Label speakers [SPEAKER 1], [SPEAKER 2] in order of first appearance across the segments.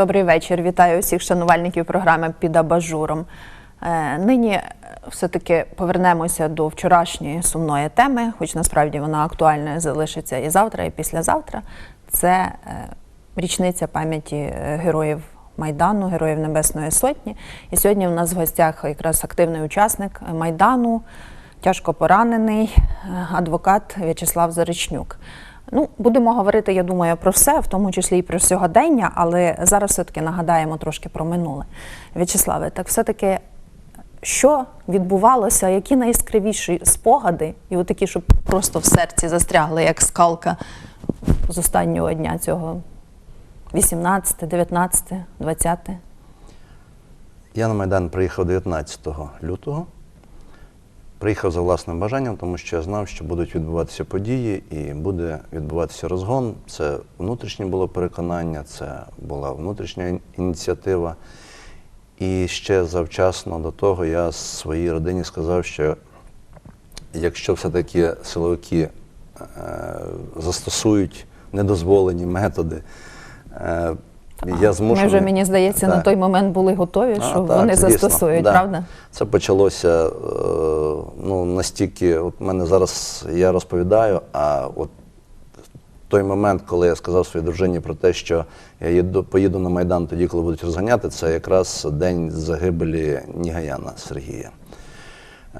[SPEAKER 1] Добрий вечір. Вітаю усіх шанувальників програми під абажуром. Е, Нині все-таки повернемося до вчорашньої сумної теми, хоч насправді вона актуальною залишиться і завтра, і післязавтра. Це е, річниця пам'яті е, героїв Майдану, героїв Небесної Сотні. І сьогодні у нас в гостях якраз активний учасник Майдану, тяжко поранений адвокат В'ячеслав Заричнюк. Ну, будемо говорити, я думаю, про все, в тому числі і про сьогодення, але зараз все-таки нагадаємо трошки про минуле. В'ячеславе, так все-таки, що відбувалося, які найяскравіші спогади, і отакі, щоб просто в серці застрягли, як скалка з останнього дня цього 18, 19, 20.
[SPEAKER 2] Я на Майдан приїхав 19 лютого. Приїхав за власним бажанням, тому що я знав, що будуть відбуватися події і буде відбуватися розгон. Це внутрішнє було переконання, це була внутрішня ініціатива. І ще завчасно до того я своїй родині сказав, що якщо все-таки силовики е, застосують недозволені методи, е, я змушений.
[SPEAKER 1] Ми вже, мені здається, на той момент були готові,
[SPEAKER 2] А,
[SPEAKER 1] що
[SPEAKER 2] так,
[SPEAKER 1] вони
[SPEAKER 2] звісно,
[SPEAKER 1] застосують,
[SPEAKER 2] да.
[SPEAKER 1] правда?
[SPEAKER 2] Це почалося е, ну, настільки, от мене зараз я розповідаю, а от той момент, коли я сказав своїй дружині про те, що я їду, поїду на Майдан тоді, коли будуть розганяти, це якраз день загибелі Нігаяна Сергія.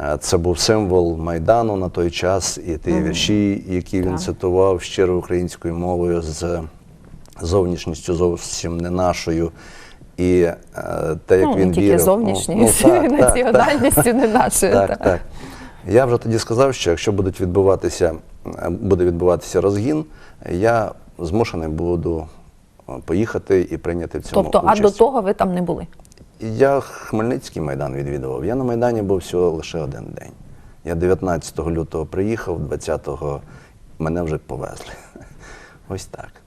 [SPEAKER 2] Е, Це був символ Майдану на той час, і ті вірші, які він
[SPEAKER 1] Так.
[SPEAKER 2] цитував щиро українською мовою з зовнішністю зовсім не нашою. І е, те, як
[SPEAKER 1] ну,
[SPEAKER 2] він
[SPEAKER 1] тільки
[SPEAKER 2] вірив.
[SPEAKER 1] зовнішньою,
[SPEAKER 2] Ну, так, так,
[SPEAKER 1] національністю не нашою.
[SPEAKER 2] так,
[SPEAKER 1] так.
[SPEAKER 2] так. Я вже тоді сказав, що якщо будуть відбуватися, е, буде відбуватися розгін, я змушений буду е, поїхати і прийняти в цьому
[SPEAKER 1] Тобто, а до того ви там не були?
[SPEAKER 2] Я Хмельницький майдан відвідував. Я на Майдані був всього лише один день. Я 19 лютого приїхав, 20-го мене вже повезли. Ось так.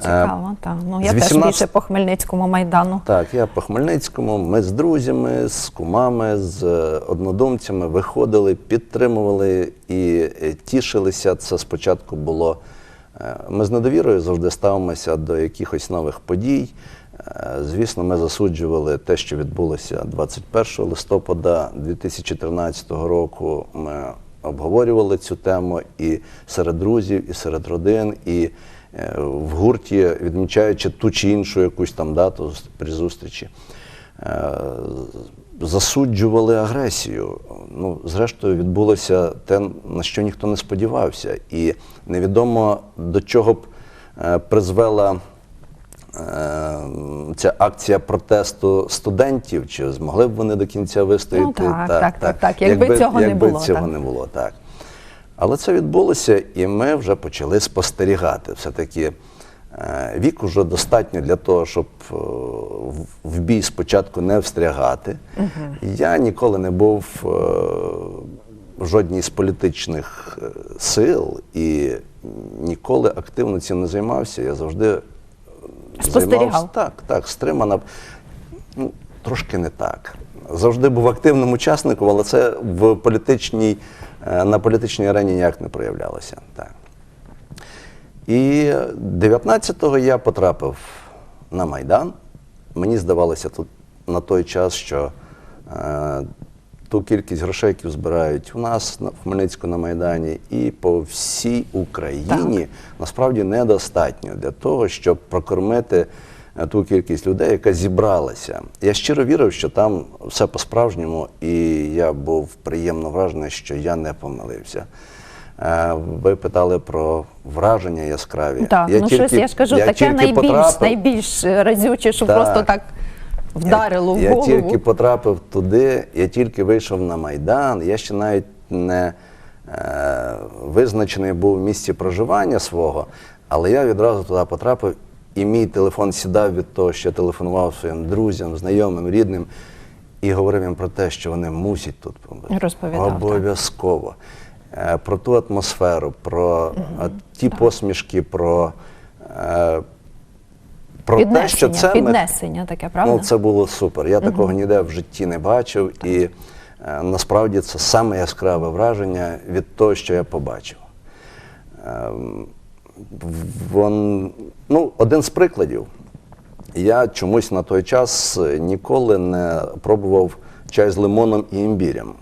[SPEAKER 1] Цікаво, так. Ну, я
[SPEAKER 2] з
[SPEAKER 1] теж
[SPEAKER 2] 18
[SPEAKER 1] більше по Хмельницькому майдану.
[SPEAKER 2] Так, я по Хмельницькому. Ми з друзями, з кумами, з е, однодумцями виходили, підтримували і е, тішилися. Це спочатку було. е, Ми з недовірою завжди ставимося до якихось нових подій. Е, Звісно, ми засуджували те, що відбулося 21 листопада 2014 року. Ми обговорювали цю тему і серед друзів, і серед родин, і е, в гурті, відмічаючи ту чи іншу якусь там дату при зустрічі. Е, Засуджували агресію. Ну, зрештою, відбулося те, на що ніхто не сподівався. І невідомо до чого б е, призвела е, ця акція протесту студентів, чи змогли б вони до кінця вистояти?
[SPEAKER 1] Ну, так, так, так, так. Якби цього не
[SPEAKER 2] якби
[SPEAKER 1] було,
[SPEAKER 2] цього
[SPEAKER 1] так.
[SPEAKER 2] не було, так. Але це відбулося, і ми вже почали спостерігати. Все-таки е, вік уже достатньо для того, щоб е, в- бій спочатку не встрягати. Я ніколи не був е, в жодній з політичних сил і ніколи активно цим не займався. Я завжди
[SPEAKER 1] Спостерігав.
[SPEAKER 2] займався так, так, стримано. Ну, трошки не так. Завжди був активним учасником, але це в політичній, на політичній арені ніяк не проявлялося. Так. І 19-го я потрапив на Майдан. Мені здавалося тут на той час, що е, ту кількість грошей, які збирають у нас на в Хмельницьку на Майдані, і по всій Україні насправді недостатньо для того, щоб прокормити е, ту кількість людей, яка зібралася. Я щиро вірив, що там все по-справжньому, і я був приємно вражений, що я не помилився. Е, Ви питали про враження яскраві.
[SPEAKER 1] Так, ну щось я ж кажу,
[SPEAKER 2] я
[SPEAKER 1] таке найбільш,
[SPEAKER 2] потрапив-
[SPEAKER 1] найбільш разюче, що
[SPEAKER 2] Так.
[SPEAKER 1] просто так вдарило
[SPEAKER 2] я,
[SPEAKER 1] в голову.
[SPEAKER 2] Я тільки потрапив туди, я тільки вийшов на Майдан, я ще навіть не е, визначений був в місці проживання свого, але я відразу туди потрапив, і мій телефон сідав від того, що я телефонував своїм друзям, знайомим, рідним, і говорив їм про те, що вони мусять тут побути.
[SPEAKER 1] Розповідав.
[SPEAKER 2] Обов'язково. Е, Про ту атмосферу, про е, ті посмішки, про. е, Про те, що це ми
[SPEAKER 1] таке, правда?
[SPEAKER 2] Ну, це було супер. Я такого ніде в житті не бачив. І е, насправді це саме яскраве враження від того, що я побачив. Вон, ну, один з прикладів. Я чомусь на той час ніколи не пробував чай з лимоном і імбірем.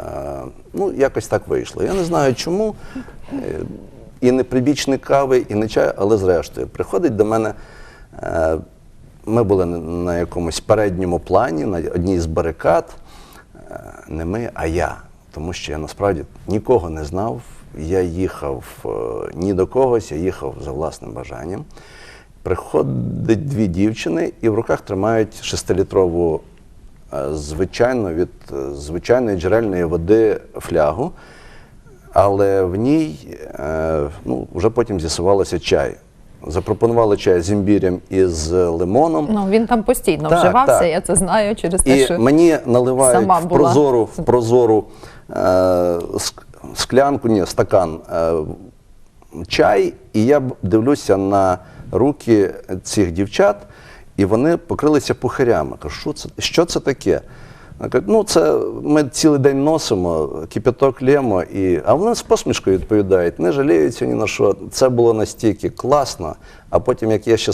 [SPEAKER 2] Е, Ну, якось так вийшло. Я не знаю чому. Е, І не прибічник кави, і не чай, але зрештою, приходить до мене. е, Ми були на- якомусь передньому плані, на одній з барикад. Е, Не ми, а я. Тому що я насправді нікого не знав. Я їхав е, ні до когось, я їхав за власним бажанням. Приходить дві дівчини і в руках тримають шестилітрову е, звичайну від е, звичайної джерельної води флягу, але в ній ну, вже потім з'ясувалося чай. Запропонували чай з імбірем і з лимоном.
[SPEAKER 1] Ну він там постійно
[SPEAKER 2] Так,
[SPEAKER 1] вживався,
[SPEAKER 2] так.
[SPEAKER 1] я це знаю через те,
[SPEAKER 2] І
[SPEAKER 1] що
[SPEAKER 2] мені наливають
[SPEAKER 1] сама
[SPEAKER 2] в
[SPEAKER 1] була.
[SPEAKER 2] прозору, в прозору е, склянку, ні, стакан е, чай, і я дивлюся на руки цих дівчат, і вони покрилися пухирями. Кажу, що це, таке? Ну це ми цілий день носимо, кипяток лємо, а вони з посмішкою відповідають, не жаліються ні на що. Це було настільки класно. А потім, як я ще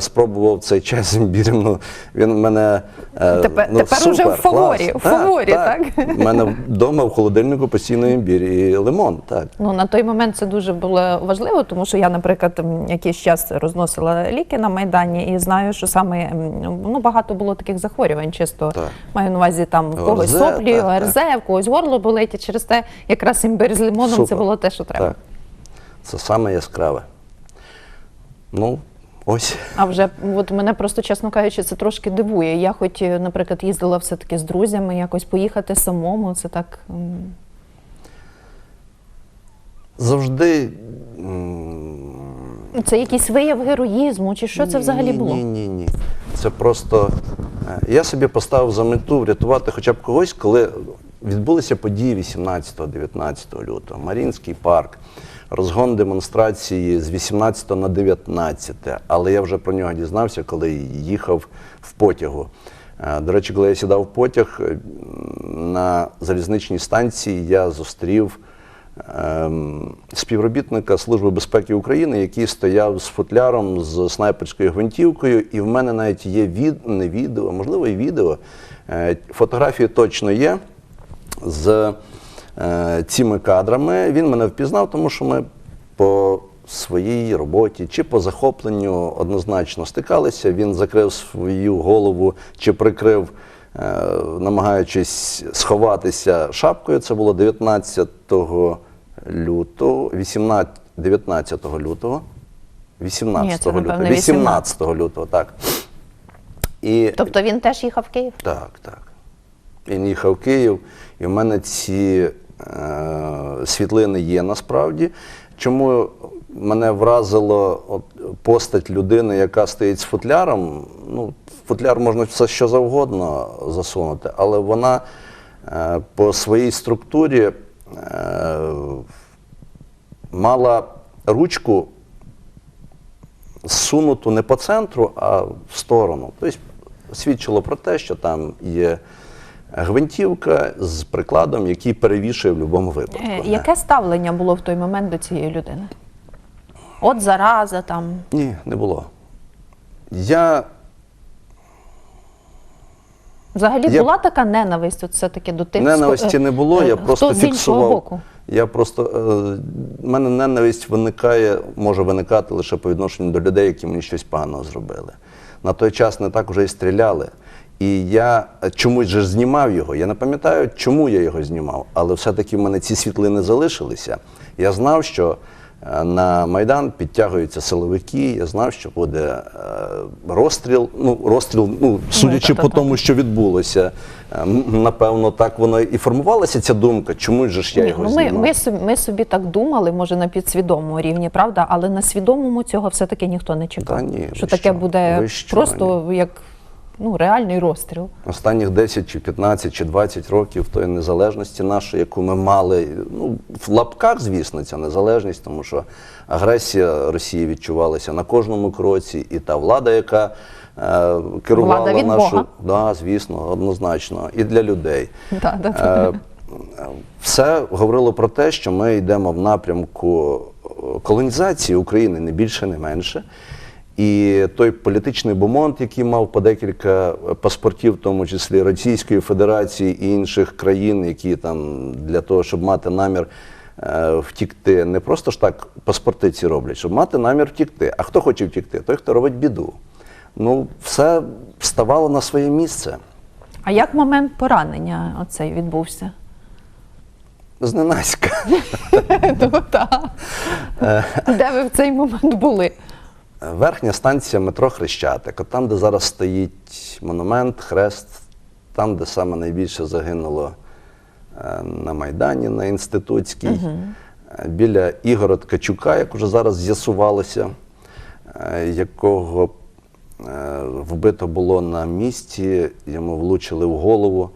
[SPEAKER 2] спробував цей чай з імбірем, ну, він в мене е,
[SPEAKER 1] Тепер-
[SPEAKER 2] ну,
[SPEAKER 1] тепер уже
[SPEAKER 2] супер,
[SPEAKER 1] в фаворі,
[SPEAKER 2] клас.
[SPEAKER 1] в фаворі, так?
[SPEAKER 2] У мене вдома в холодильнику постійно імбір і лимон. Так.
[SPEAKER 1] Ну на той момент це дуже було важливо, тому що я, наприклад, якийсь час розносила ліки на майдані і знаю, що саме ну багато було таких захворювань. Чисто
[SPEAKER 2] Так.
[SPEAKER 1] маю на увазі там в когось соплі,
[SPEAKER 2] так,
[SPEAKER 1] ОРЗ, в когось горло болить. І через те якраз імбир з лимоном це було те, що треба.
[SPEAKER 2] Так. Це саме яскраве. Ну, ось.
[SPEAKER 1] А вже от мене просто, чесно кажучи, це трошки дивує. Я, хоч, е, наприклад, їздила все-таки з друзями, якось поїхати самому. Це так.
[SPEAKER 2] Завжди.
[SPEAKER 1] Це якийсь вияв героїзму, чи що це взагалі було?
[SPEAKER 2] Ні, ні, ні. Це просто. е, Я собі поставив за мету врятувати хоча б когось, коли відбулися події 18-19 лютого. Марінський парк, розгон демонстрації з 18 на 19, але я вже про нього дізнався, коли їхав в потягу. Е, До речі, коли я сідав в потяг е, на залізничній станції, я зустрів ем, співробітника Служби безпеки України, який стояв з футляром з снайперською гвинтівкою, і в мене навіть є від, не відео, можливо і відео. Е, Фотографії точно є з е, цими кадрами. Він мене впізнав, тому що ми по своїй роботі чи по захопленню однозначно стикалися. Він закрив свою голову чи прикрив, е, намагаючись сховатися шапкою. Це було 19 лютого, 18, 19 лютого. 18
[SPEAKER 1] Ні, це,
[SPEAKER 2] лютого.
[SPEAKER 1] напевно,
[SPEAKER 2] 18 лютого, так. І,
[SPEAKER 1] Тобто він теж їхав в Київ?
[SPEAKER 2] так, так. Він їхав в Київ, і в мене ці е, світлини є насправді. Чому мене вразило от, постать людини, яка стоїть з футляром? Ну, футляр можна все що завгодно засунути, але вона е, по своїй структурі е, мала ручку зсунуту не по центру, а в сторону. Тобто свідчило про те, що там є гвинтівка з прикладом, який перевішує в будь-якому випадку.
[SPEAKER 1] Е, Яке ставлення було в той момент до цієї людини? От зараза там.
[SPEAKER 2] Ні, не було. Я
[SPEAKER 1] Взагалі
[SPEAKER 2] Я-
[SPEAKER 1] була така ненависть, от все-таки до тих
[SPEAKER 2] ненависті не було,
[SPEAKER 1] е,
[SPEAKER 2] я
[SPEAKER 1] хто
[SPEAKER 2] просто
[SPEAKER 1] з іншого
[SPEAKER 2] фіксував.
[SPEAKER 1] боку.
[SPEAKER 2] Я просто е, в мене ненависть виникає, може виникати лише по відношенню до людей, які мені щось поганого зробили. На той час не так вже і стріляли. І я чомусь же знімав його. Я не пам'ятаю, чому я його знімав, але все-таки в мене ці світлини залишилися. Я знав, що е, на Майдан підтягуються силовики, я знав, що буде е, розстріл. Ну, розстріл, ну, судячи по тому, що відбулося, напевно, так воно і формувалася ця думка, чому ж я його
[SPEAKER 1] ну ми,
[SPEAKER 2] знімав.
[SPEAKER 1] ми, собі, ми собі так думали, може на підсвідомому рівні, правда, але на свідомому цього все-таки ніхто не чекав.
[SPEAKER 2] Та ні,
[SPEAKER 1] що таке
[SPEAKER 2] що?
[SPEAKER 1] буде
[SPEAKER 2] що,
[SPEAKER 1] просто як ну, реальний розстріл.
[SPEAKER 2] Останніх 10 чи 15 чи 20 років тої незалежності нашої, яку ми мали, ну в лапках, звісно, ця незалежність, тому що агресія Росії відчувалася на кожному кроці, і та влада, яка е, керувала
[SPEAKER 1] Влада від
[SPEAKER 2] нашу,
[SPEAKER 1] Бога.
[SPEAKER 2] да, звісно, однозначно, і для людей.
[SPEAKER 1] Да, да, да.
[SPEAKER 2] Е, Все говорило про те, що ми йдемо в напрямку е, колонізації України не більше, не менше. І той політичний бомонд, який мав по декілька паспортів, в тому числі Російської Федерації і інших країн, які там для того, щоб мати намір е, втікти, не просто ж так паспорти ці роблять, щоб мати намір втікти. А хто хоче втікти? Той, хто робить біду. Ну, все вставало на своє місце.
[SPEAKER 1] А як момент поранення оцей відбувся?
[SPEAKER 2] Зненацька.
[SPEAKER 1] Ну, так. Де ви в цей момент були?
[SPEAKER 2] Верхня станція метро Хрещатик, от там, де зараз стоїть монумент, хрест, там, де саме найбільше загинуло е, на Майдані, на Інститутській, Е, біля Ігора Ткачука, як вже зараз з'ясувалося, е, якого вбито було на місці, йому влучили в голову.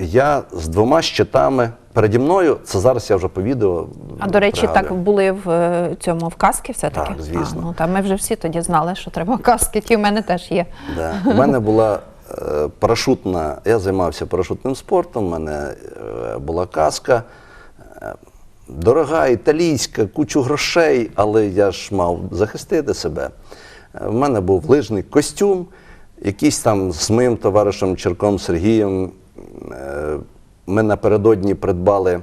[SPEAKER 2] Е, Я з двома щитами переді мною, це зараз я вже по відео.
[SPEAKER 1] А до речі,
[SPEAKER 2] пригадую.
[SPEAKER 1] так були в е, цьому в каски все-таки?
[SPEAKER 2] Так, звісно.
[SPEAKER 1] А, ну, та ми вже всі тоді знали, що треба каски, ті в мене теж є.
[SPEAKER 2] Да. У мене була е, парашутна, я займався парашутним спортом, у мене е, була каска. е, Дорога, італійська, кучу грошей, але я ж мав захистити себе. Е, В мене був лижний костюм, якийсь там з моїм товаришем Черком Сергієм. Е, Ми напередодні придбали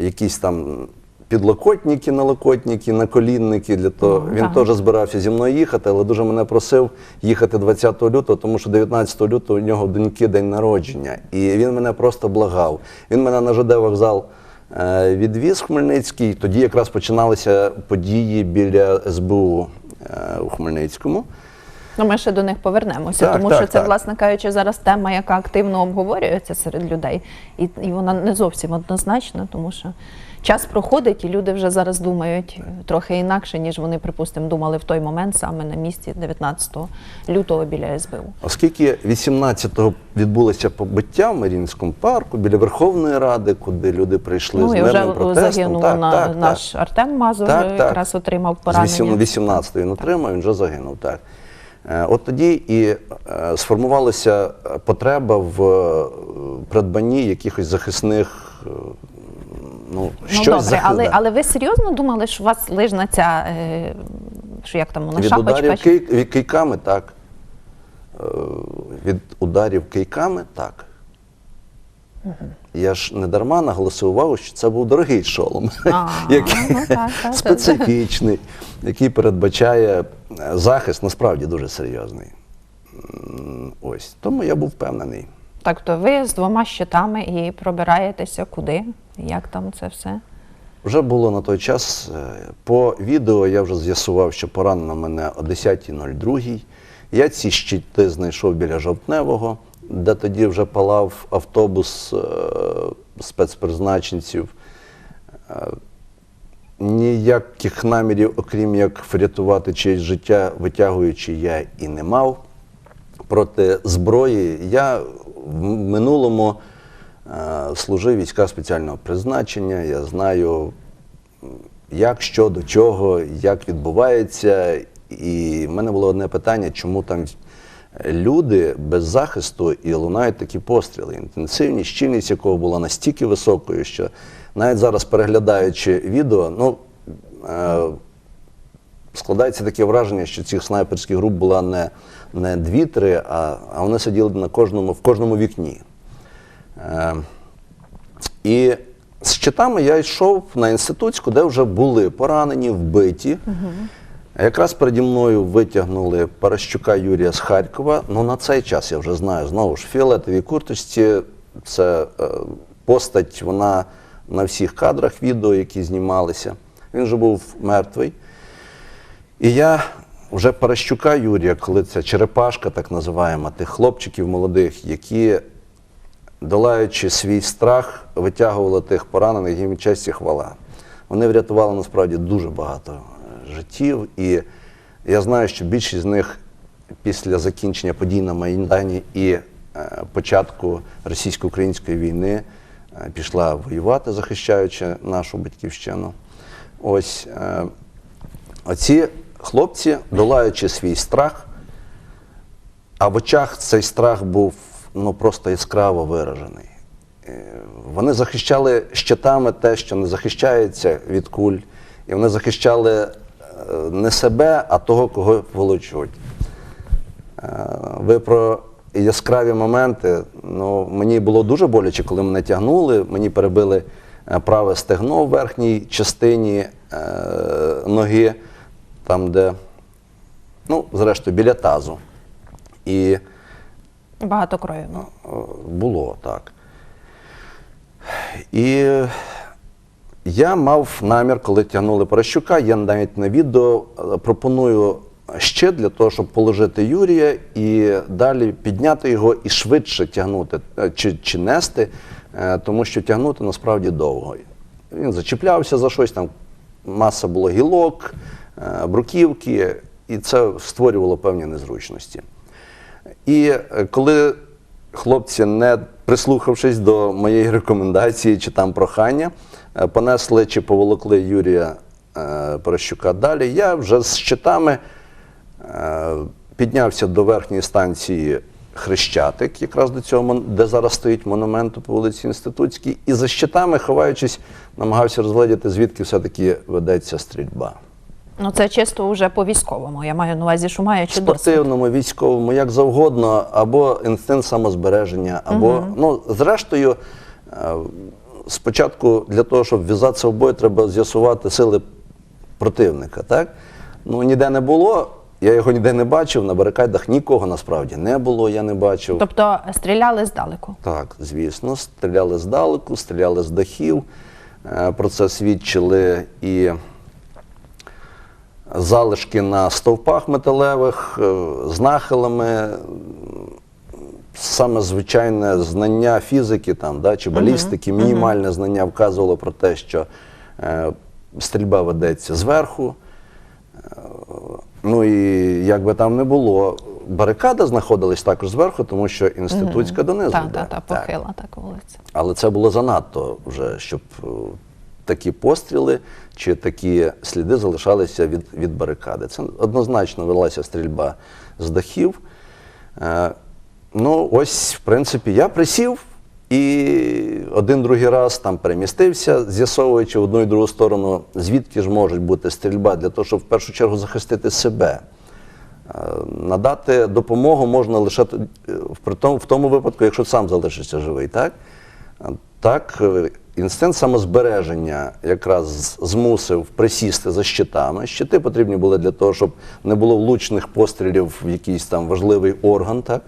[SPEAKER 2] якісь там підлокотники, налокотники, наколінники для того.
[SPEAKER 1] Ну,
[SPEAKER 2] Він
[SPEAKER 1] так.
[SPEAKER 2] теж збирався зі мною їхати, але дуже мене просив їхати 20 лютого, тому що 19 лютого у нього доньки день народження. І він мене просто благав. Він мене на ЖД вокзал е, відвіз Хмельницький. Тоді якраз починалися події біля СБУ е, у Хмельницькому.
[SPEAKER 1] Ну, ми ще до них повернемося,
[SPEAKER 2] Так,
[SPEAKER 1] тому
[SPEAKER 2] так,
[SPEAKER 1] що це,
[SPEAKER 2] так.
[SPEAKER 1] власне кажучи, зараз тема, яка активно обговорюється серед людей, і, і вона не зовсім однозначна, тому що час проходить, і люди вже зараз думають трохи інакше, ніж вони, припустимо, думали в той момент саме на місці 19 лютого біля СБУ.
[SPEAKER 2] Оскільки 18-го відбулося побиття в Марінському парку біля Верховної Ради, куди люди прийшли
[SPEAKER 1] Ну
[SPEAKER 2] з
[SPEAKER 1] і вже загинув
[SPEAKER 2] Так,
[SPEAKER 1] на,
[SPEAKER 2] так, так.
[SPEAKER 1] наш Артем Мазур,
[SPEAKER 2] Так, так.
[SPEAKER 1] якраз отримав поранення.
[SPEAKER 2] З 18-ї він отримав, він вже загинув. Так. Е, От тоді і е, сформувалася е, потреба в придбанні якихось захисних. Ну,
[SPEAKER 1] Ну
[SPEAKER 2] щось
[SPEAKER 1] добре, але, але ви серйозно думали, що у вас лижна ця, що як там вона,
[SPEAKER 2] від
[SPEAKER 1] шапочка?
[SPEAKER 2] ударів кий, від кийками так. Від ударів кийками так. Я ж не дарма наголосив увагу, що це був дорогий шолом, який
[SPEAKER 1] ну
[SPEAKER 2] специфічний, який передбачає захист насправді дуже серйозний. Ось. Тому я був впевнений.
[SPEAKER 1] Так, то ви з двома щитами і пробираєтеся куди? Як там це все?
[SPEAKER 2] Вже було на той час. е, По відео я вже з'ясував, що поранено мене о 10.02. Я ці щити знайшов біля Жовтневого, де тоді вже палав автобус е, спецпризначенців. Ніяких намірів, окрім як врятувати чиєсь життя, витягуючи я і не мав. Проти зброї я в минулому е, служив війська спеціального призначення. Я знаю, як, що, до чого, як відбувається. І в мене було одне питання, чому там люди без захисту і лунають такі постріли. Інтенсивність, щільність якого була настільки високою, що навіть зараз переглядаючи відео, ну. е, складається таке враження, що цих снайперських груп була не, не дві-три, а, а вони сиділи на кожному, в кожному вікні. Е, і з щитами я йшов на інститутську, де вже були поранені, вбиті. Якраз переді мною витягнули Паращука Юрія з Харкова. Ну на цей час я вже знаю, знову ж в фіолетовій курточці. Це е, постать, вона на всіх кадрах відео, які знімалися. Він вже був мертвий. І я вже Паращука Юрія, коли це черепашка, так називаємо, тих хлопчиків молодих, які, долаючи свій страх, витягували тих поранених, їм честь і хвала. Вони врятували насправді дуже багато е, життів. І я знаю, що більшість з них після закінчення подій на Майдані і е, початку російсько-української війни пішла воювати, захищаючи нашу батьківщину. Ось е, оці хлопці, долаючи свій страх, а в очах цей страх був ну, просто яскраво виражений. Е, Вони захищали щитами те, що не захищається від куль, і вони захищали не себе, а того, кого волочуть. Е, Ви про яскраві моменти. Ну, мені було дуже боляче, коли мене тягнули. Мені перебили е, праве стегно в верхній частині е, ноги, там, де, ну, зрештою, біля тазу. І
[SPEAKER 1] Багато крові. ну.
[SPEAKER 2] Е, Було так. І я мав намір, коли тягнули Порощука, я навіть на відео е, пропоную ще для того, щоб положити Юрія і далі підняти його і швидше тягнути е, чи, чи нести, е, тому що тягнути насправді довго. Він зачіплявся за щось, там маса було гілок, е, бруківки, і це створювало певні незручності. І коли хлопці, не прислухавшись до моєї рекомендації чи там прохання, понесли чи поволокли Юрія Порощука далі, я вже з щитами піднявся до верхньої станції Хрещатик, якраз до цього, де зараз стоїть монумент по вулиці Інститутській, і за щитами, ховаючись, намагався розгледіти, звідки все-таки ведеться стрільба.
[SPEAKER 1] Ну це чисто вже по військовому. Я маю на увазі, що маючи досвід.
[SPEAKER 2] спортивному, військовому, як завгодно, або інстинкт самозбереження, або ну зрештою. е, Спочатку для того, щоб вв'язатися в бой, треба з'ясувати сили противника. Так? Ну, ніде не було, я його ніде не бачив, на барикадах нікого насправді не було, я не бачив.
[SPEAKER 1] Тобто стріляли здалеку.
[SPEAKER 2] Так, звісно, стріляли здалеку, стріляли з дахів. Е, Про це свідчили і залишки на стовпах металевих е, з нахилами. Саме звичайне знання фізики там, да, чи балістики, мінімальне знання вказувало про те, що е, стрільба ведеться зверху. Ну і як би там не було, барикада знаходилась також зверху, тому що інститутська донизу.
[SPEAKER 1] Так, так, так, похила так вулиця.
[SPEAKER 2] Але це було занадто вже, щоб е, такі постріли чи такі сліди залишалися від, від барикади. Це однозначно велася стрільба з дахів. Е, ну, ось, в принципі, я присів і один другий раз там перемістився, з'ясовуючи одну і другу сторону, звідки ж може бути стрільба, для того, щоб в першу чергу захистити себе. Е, Надати допомогу можна лише е, в тому- випадку, якщо сам залишишся живий. Так, так е, інстинкт самозбереження якраз змусив присісти за щитами. Щити потрібні були для того, щоб не було влучних пострілів в якийсь там важливий орган. Так?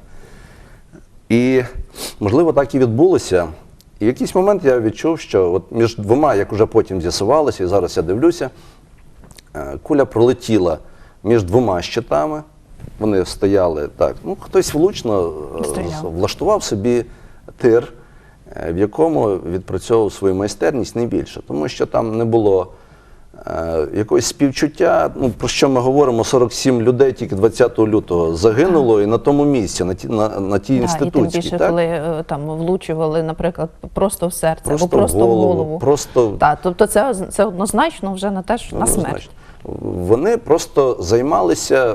[SPEAKER 2] І, можливо, так і відбулося. І в якийсь момент я відчув, що от між двома, як вже потім з'ясувалося, і зараз я дивлюся, Е, Куля пролетіла між двома щитами. Вони стояли так. Ну, хтось влучно е,
[SPEAKER 1] Стріляв.
[SPEAKER 2] влаштував собі тир, е, в якому відпрацьовував свою майстерність не більше, тому що там не було якогось співчуття. Ну, про що ми говоримо? 47 людей тільки 20 лютого загинуло і на тому місці, на, ті, на, на тій
[SPEAKER 1] Да, і тим
[SPEAKER 2] інституції.
[SPEAKER 1] більше,
[SPEAKER 2] так?
[SPEAKER 1] коли е, там влучували, наприклад, просто в серце
[SPEAKER 2] Просто
[SPEAKER 1] або просто
[SPEAKER 2] в голову,
[SPEAKER 1] в голову.
[SPEAKER 2] просто-
[SPEAKER 1] Так, тобто це, це однозначно вже на те, що на смерть.
[SPEAKER 2] Вони просто займалися,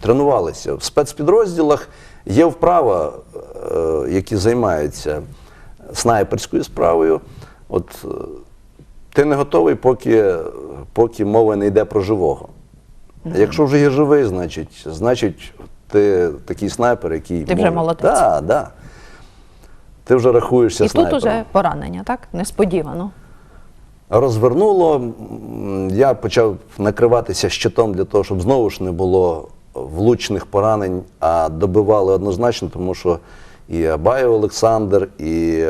[SPEAKER 2] тренувалися. В спецпідрозділах є вправа, е, які займаються снайперською справою. От е, ти не готовий, поки, поки мова не йде про живого. Якщо вже є живий, значить, значить ти такий снайпер, який.
[SPEAKER 1] Ти вже молодець.
[SPEAKER 2] Да, да. Ти вже рахуєшся
[SPEAKER 1] І
[SPEAKER 2] снайпером.
[SPEAKER 1] тут уже поранення, так? Несподівано.
[SPEAKER 2] Розвернуло. Я почав накриватися щитом для того, щоб знову ж не було влучних поранень, а добивали однозначно, тому що і Абаєв Олександр, і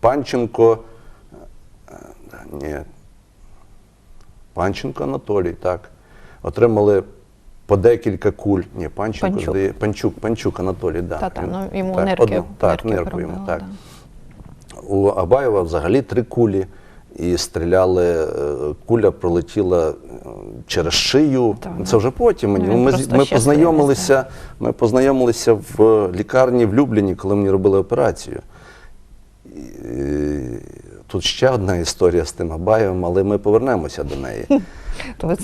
[SPEAKER 2] Панченко. Е, Ні. Панченко Анатолій, так. Отримали по декілька куль. Ні, Панченко,
[SPEAKER 1] Панчук.
[SPEAKER 2] здає- Панчук, Панчук Анатолій, да.
[SPEAKER 1] Та-та,
[SPEAKER 2] Він-
[SPEAKER 1] ну, йому
[SPEAKER 2] так,
[SPEAKER 1] нирки-
[SPEAKER 2] одну- так,
[SPEAKER 1] нирки
[SPEAKER 2] нирку йому,
[SPEAKER 1] пробило,
[SPEAKER 2] так. У Абаєва взагалі три кулі, і стріляли, е, куля пролетіла е, через шию.
[SPEAKER 1] Так,
[SPEAKER 2] Це вже потім. Мені.
[SPEAKER 1] Ну,
[SPEAKER 2] Ми, ми, познайомилися, ми познайомилися в лікарні в Любліні, коли мені робили операцію. І, е, Тут ще одна історія з тим Абаєвим, але ми повернемося до неї.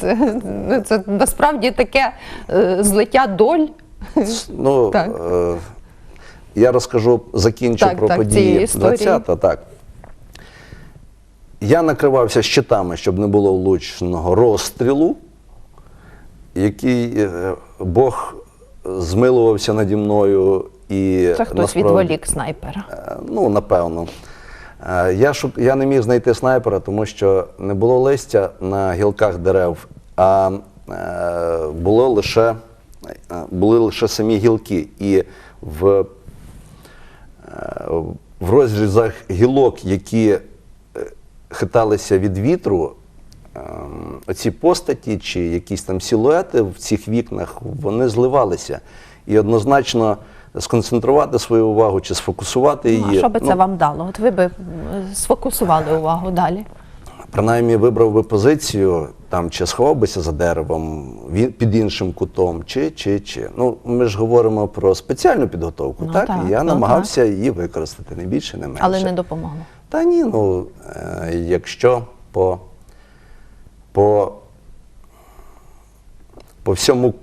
[SPEAKER 1] Це, це насправді таке е, злиття доль.
[SPEAKER 2] Ну,
[SPEAKER 1] Так.
[SPEAKER 2] е, я розкажу, закінчу
[SPEAKER 1] Так,
[SPEAKER 2] про
[SPEAKER 1] так,
[SPEAKER 2] події 20-го, так. я накривався щитами, щоб не було влучного розстрілу, який е, Бог змилувався наді мною. І
[SPEAKER 1] Це хтось
[SPEAKER 2] насправді-
[SPEAKER 1] відволік снайпера.
[SPEAKER 2] Е, Ну, напевно. Е, Я, шук... я не міг знайти снайпера, тому що не було листя на гілках дерев, а е, було лише, е, були лише самі гілки. І в, в розрізах гілок, які хиталися від вітру, оці постаті чи якісь там силуети в цих вікнах, вони зливалися. І однозначно сконцентрувати свою увагу чи сфокусувати її.
[SPEAKER 1] Ну, а що би це
[SPEAKER 2] ну,
[SPEAKER 1] вам дало? От ви би сфокусували увагу далі.
[SPEAKER 2] Принаймні вибрав би позицію, там чи сховав бися за деревом, під іншим кутом, чи, чи, чи. Ну, ми ж говоримо про спеціальну підготовку,
[SPEAKER 1] Ну,
[SPEAKER 2] так?
[SPEAKER 1] так,
[SPEAKER 2] І я
[SPEAKER 1] ну,
[SPEAKER 2] намагався її використати, не більше, не менше.
[SPEAKER 1] Але не допомогло.
[SPEAKER 2] Та ні, ну е, якщо по, по, по всьому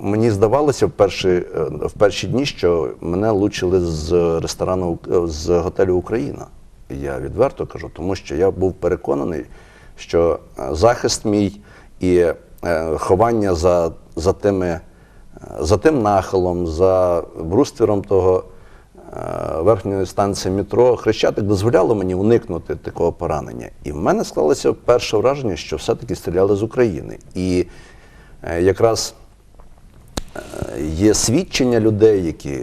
[SPEAKER 2] мені здавалося в перші, е, в перші дні, що мене лучили з ресторану е, з готелю Україна. Я відверто кажу, тому що я був переконаний, що е, захист мій і ховання за, за, тими, за тим нахилом, за бруствером того верхньої станції метро Хрещатик дозволяло мені уникнути такого поранення. І в мене склалося перше враження, що все-таки стріляли з України. І якраз є свідчення людей, які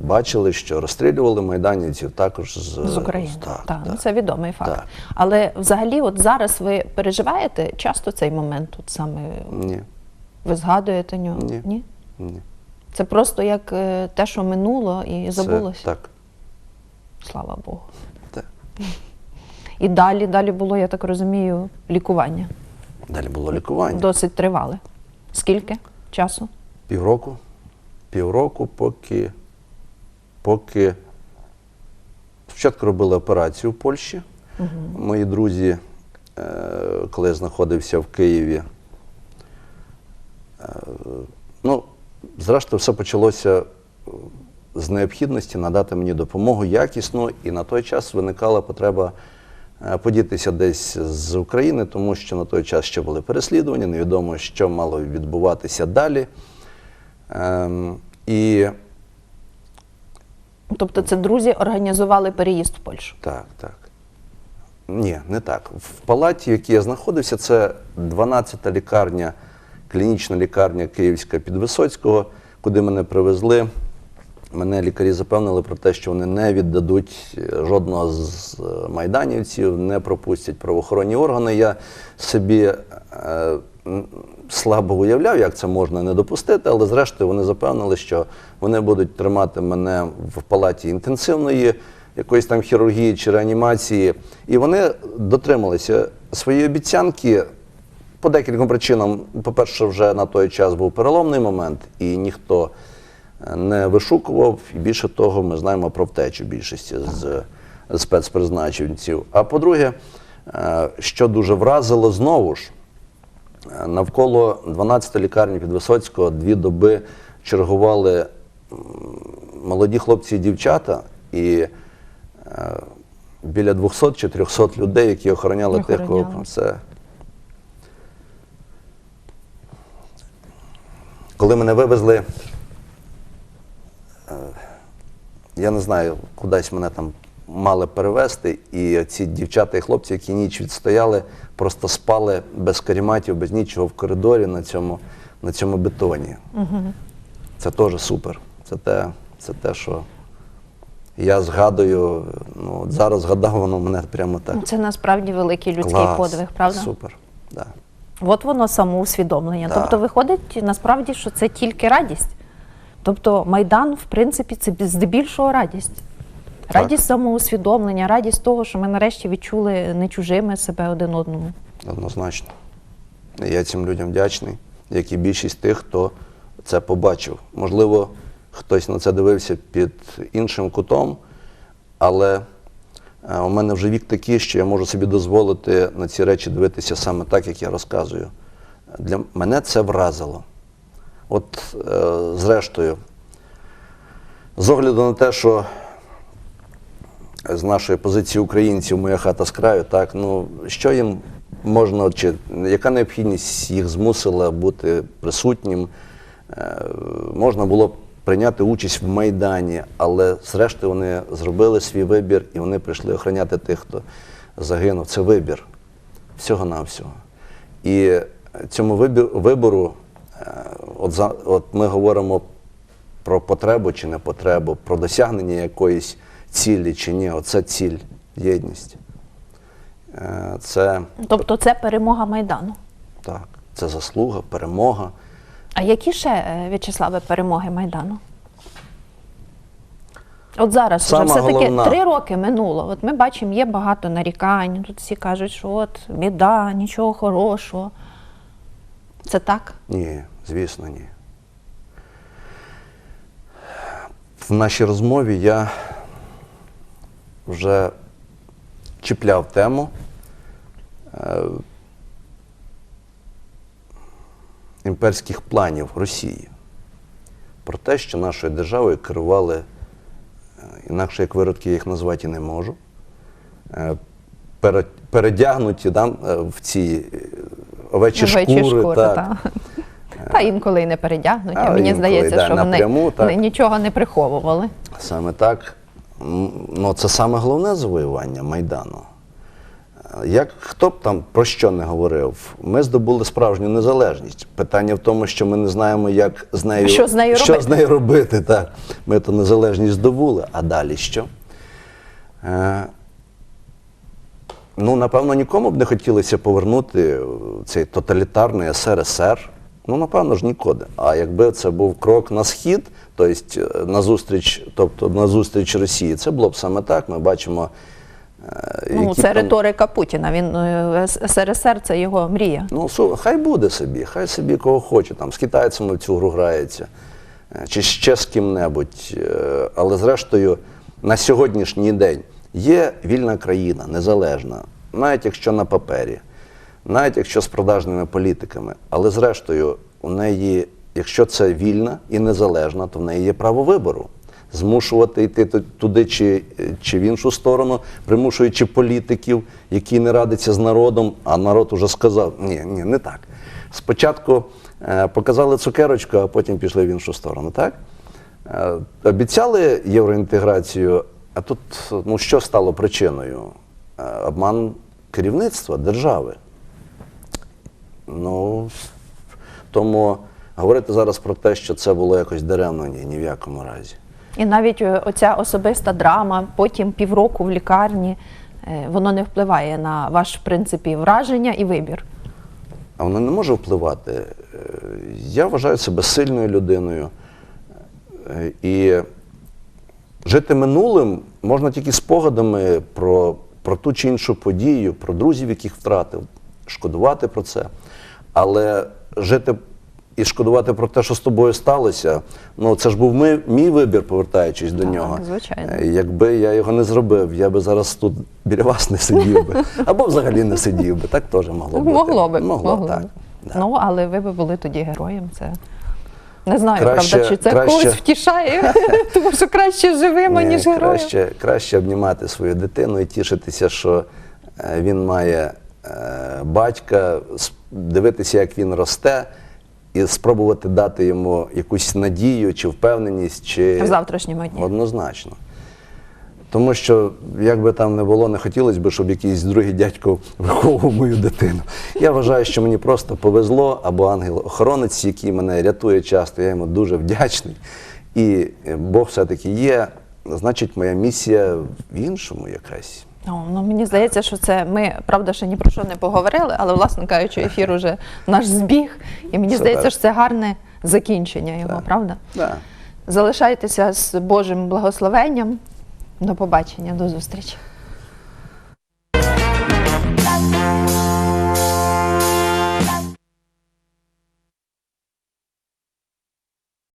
[SPEAKER 2] бачили, що розстрілювали майданівців також з,
[SPEAKER 1] З України.
[SPEAKER 2] Так,
[SPEAKER 1] Так,
[SPEAKER 2] так.
[SPEAKER 1] це відомий факт.
[SPEAKER 2] Так.
[SPEAKER 1] Але взагалі, от зараз ви переживаєте часто цей момент, тут саме
[SPEAKER 2] Ні,
[SPEAKER 1] ви згадуєте нього?
[SPEAKER 2] Ні.
[SPEAKER 1] Ні?
[SPEAKER 2] ні.
[SPEAKER 1] Це просто як е, те, що минуло і
[SPEAKER 2] Це-
[SPEAKER 1] забулося.
[SPEAKER 2] так,
[SPEAKER 1] Слава Богу.
[SPEAKER 2] так.
[SPEAKER 1] І далі, далі було, я так розумію, лікування.
[SPEAKER 2] Далі було лікування.
[SPEAKER 1] Досить тривале. Скільки часу?
[SPEAKER 2] Півроку. Півроку, поки, поки спочатку робили операцію в Польщі. Мої друзі, е, коли я знаходився в Києві, е, ну, зрештою, все почалося е, з необхідності надати мені допомогу якісну, і на той час виникала потреба подітися десь з України, тому що на той час ще були переслідування, невідомо, що мало відбуватися далі. Ем, і
[SPEAKER 1] Тобто це друзі організували переїзд в Польщу.
[SPEAKER 2] так, так. Ні, не так. В палаті, в якій я знаходився, це 12-та лікарня, клінічна лікарня Київська Підвисоцького, куди мене привезли. Мене лікарі запевнили про те, що вони не віддадуть жодного з майданівців, не пропустять правоохоронні органи. Я собі е, слабо уявляв, як це можна не допустити, але зрештою вони запевнили, що вони будуть тримати мене в палаті інтенсивної якоїсь там хірургії чи реанімації. І вони дотрималися своєї обіцянки. По декільком причинам, по-перше, вже на той час був переломний момент, і ніхто е, не вишукував. І більше того, ми знаємо про втечу більшості з спецпризначенців. А по-друге, е, що дуже вразило знову ж, навколо 12 лікарні Підвисоцького дві доби чергували молоді хлопці і дівчата, і е, біля 200 чи 300 людей, які охороняли тих, кого це. Коли мене вивезли, е, я не знаю, кудись мене там мали перевезти, і ці дівчата і хлопці, які ніч відстояли, просто спали без каріматів, без нічого в коридорі на цьому, на цьому бетоні. Це теж супер. Це те, це те, що я згадую, ну, от зараз згадав, воно мене прямо так.
[SPEAKER 1] Це насправді великий людський
[SPEAKER 2] Клас,
[SPEAKER 1] подвиг, правда?
[SPEAKER 2] Супер. Да.
[SPEAKER 1] От воно самоусвідомлення.
[SPEAKER 2] Так.
[SPEAKER 1] Тобто виходить насправді, що це тільки радість. Тобто Майдан, в принципі, це здебільшого радість. Радість самоусвідомлення, радість того, що ми нарешті відчули не чужими себе один одному.
[SPEAKER 2] Однозначно. Я цим людям вдячний, як і більшість тих, хто це побачив. Можливо, хтось на це дивився під іншим кутом, але е, у мене вже вік такий, що я можу собі дозволити на ці речі дивитися саме так, як я розказую. Для мене це вразило. От, е, зрештою, з огляду на те, що з нашої позиції українців, моя хата з краю, так, ну, що їм можна, чи яка необхідність їх змусила бути присутнім? Е, можна було прийняти участь в Майдані, але зрештою вони зробили свій вибір і вони прийшли охороняти тих, хто загинув. Це вибір всього-навсього. І цьому вибору, е, от, за, от ми говоримо про потребу чи не потребу, про досягнення якоїсь цілі чи ні. Оце ціль, єдність. Е, Це
[SPEAKER 1] Тобто це перемога Майдану.
[SPEAKER 2] так, це заслуга, перемога.
[SPEAKER 1] А які ще е, В'ячеславе перемоги Майдану? От зараз вже все-таки
[SPEAKER 2] головна.
[SPEAKER 1] три роки минуло. От ми бачимо, є багато нарікань. Тут всі кажуть, що от біда, нічого хорошого. Це так?
[SPEAKER 2] Ні, звісно, ні. В нашій розмові я вже чіпляв тему е, імперських планів Росії. Про те, що нашою державою керували, е, інакше як виродки я їх назвати і не можу, е, передягнуті да, в ці овечі,
[SPEAKER 1] Овечі
[SPEAKER 2] шкури.
[SPEAKER 1] шкури,
[SPEAKER 2] так.
[SPEAKER 1] та. Та інколи й не передягнуті.
[SPEAKER 2] А
[SPEAKER 1] Мені
[SPEAKER 2] інколи,
[SPEAKER 1] здається,
[SPEAKER 2] да,
[SPEAKER 1] що вони,
[SPEAKER 2] так.
[SPEAKER 1] нічого не приховували.
[SPEAKER 2] Саме так. Ну, це саме головне завоювання Майдану. Е, Як хто б там про що не говорив, ми здобули справжню незалежність. Питання в тому, що ми не знаємо, як з нею,
[SPEAKER 1] Що з нею
[SPEAKER 2] що
[SPEAKER 1] робити?
[SPEAKER 2] з нею робити. Так. Ми ту незалежність здобули, а далі що? Е, Ну, напевно, нікому б не хотілося повернути цей тоталітарний СРСР. Ну, напевно ж, нікуди. А якби це був крок на схід, тобто на зустріч, тобто на зустріч Росії, це було б саме так. Ми бачимо. е,
[SPEAKER 1] Ну, це
[SPEAKER 2] там-
[SPEAKER 1] риторика Путіна. Він е, СРСР це його мрія.
[SPEAKER 2] Ну, хай буде собі, хай собі кого хоче, там, з китайцями в цю гру грається, е, чи ще з ким-небудь. Е, Але зрештою, на сьогоднішній день є вільна країна, незалежна, навіть якщо на папері, навіть якщо з продажними політиками. Але зрештою, у неї, якщо це вільна і незалежна, то в неї є право вибору. Змушувати йти туди чи, чи в іншу сторону, примушуючи політиків, які не радяться з народом, а народ уже сказав: ні, ні, не так. Спочатку е, показали цукерочку, а потім пішли в іншу сторону. Так? Е, обіцяли євроінтеграцію, а тут ну, що стало причиною? Е, обман керівництва держави. Ну, тому говорити зараз про те, що це було якось даремно, ні, ні в якому разі.
[SPEAKER 1] І навіть е, оця особиста драма, потім півроку в лікарні, е, воно не впливає на ваш в принципі враження і вибір.
[SPEAKER 2] А воно не може впливати. Е, Я вважаю себе сильною людиною. І жити минулим можна тільки спогадами про, про ту чи іншу подію, про друзів, яких втратив, шкодувати про це. Але жити і шкодувати про те, що з тобою сталося, ну це ж був ми, мій вибір, повертаючись до нього.
[SPEAKER 1] звичайно.
[SPEAKER 2] Е, Якби я його не зробив, я би зараз тут біля вас не сидів би. Або взагалі не сидів би. Так теж могло бути.
[SPEAKER 1] Могло би.
[SPEAKER 2] Могло,
[SPEAKER 1] могло
[SPEAKER 2] так.
[SPEAKER 1] би.
[SPEAKER 2] Да.
[SPEAKER 1] Ну, але ви би були тоді героєм. Це не знаю,
[SPEAKER 2] Краще-
[SPEAKER 1] правда, чи це
[SPEAKER 2] краще-
[SPEAKER 1] когось втішає, тому що краще живими,
[SPEAKER 2] Ні,
[SPEAKER 1] ніж героєм.
[SPEAKER 2] краще, краще обнімати свою дитину і тішитися, що е, він має батька, дивитися, як він росте, і спробувати дати йому якусь надію чи впевненість, чи
[SPEAKER 1] В завтрашньому дні.
[SPEAKER 2] однозначно. Тому що, як би там не було, не хотілося б, щоб якийсь другий дядько виховував мою дитину. Я вважаю, що мені просто повезло, або ангел-охоронець, який мене рятує часто, я йому дуже вдячний. І е, Бог все-таки є, значить, моя місія в іншому якась.
[SPEAKER 1] О, ну мені здається, що це ми правда ще ні про що не поговорили, але власне кажучи, ефір уже наш збіг, і мені
[SPEAKER 2] Супер.
[SPEAKER 1] здається, що це гарне закінчення його,
[SPEAKER 2] Так.
[SPEAKER 1] правда?
[SPEAKER 2] Так.
[SPEAKER 1] Залишайтеся з Божим благословенням. До побачення, до зустрічі.